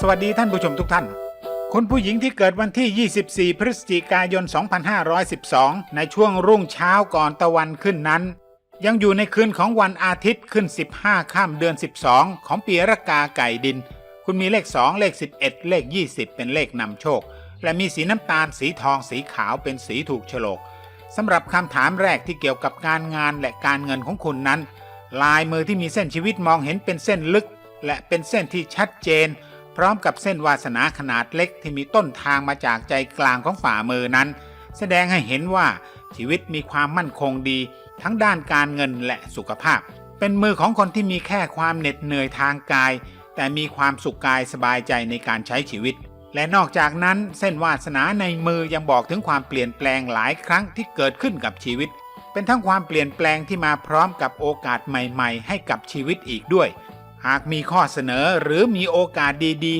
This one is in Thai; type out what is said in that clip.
สวัสดีท่านผู้ชมทุกท่าน คุณผู้หญิงที่เกิดวันที่ 24 พฤศจิกายน 2512 ในช่วงรุ่งเช้าก่อนตะวันขึ้นนั้น ยังอยู่ในคืนของวันอาทิตย์ขึ้น 15 ข้ามเดือน 12 ของปีรากาไก่ดิน คุณมีเลข 2 เลข 11 เลข 20 เป็นเลขนำโชค และมีสีน้ำตาลสีทองสีขาวเป็นสีถูกโฉลกสำหรับคำถามแรกที่เกี่ยวกับการงานและการเงินของคุณนั้น ลายมือที่มีเส้นชีวิตมองเห็นเป็นเส้นลึก และเป็นเส้นที่ชัดเจน พร้อมกับเส้นวาสนาขนาดเล็กที่มีต้นทางมาจากใจกลางของฝ่ามือนั้น แสดงให้เห็นว่าชีวิตมีความมั่นคงดี ทั้งด้านการเงินและสุขภาพ เป็นมือของคนที่มีแค่ความเหน็ดเหนื่อยทางกาย แต่มีความสุขกายสบายใจในการใช้ชีวิต และนอกจากนั้นเส้นวาสนาในมือยังบอกถึงความเปลี่ยนแปลงหลายครั้งที่เกิดขึ้นกับชีวิต เป็นทั้งความเปลี่ยนแปลงที่มาพร้อมกับโอกาสใหม่ ๆ ให้กับชีวิตอีกด้วย หากมีข้อเสนอหรือมีโอกาสดี